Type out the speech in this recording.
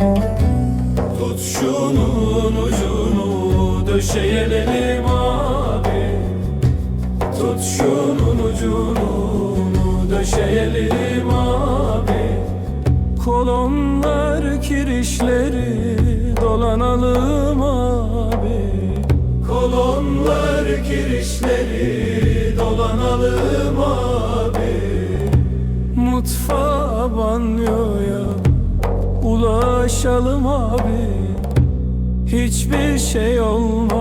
Tut şunun ucunu döşeyelim abi. Tut şunun ucunu döşeyelim abi. Kolonlar kirişleri dolanalım abi. Kolonlar kirişleri dolanalım abi. Mutfağa banyoya ulaşalım abi. Hiçbir şey olmaz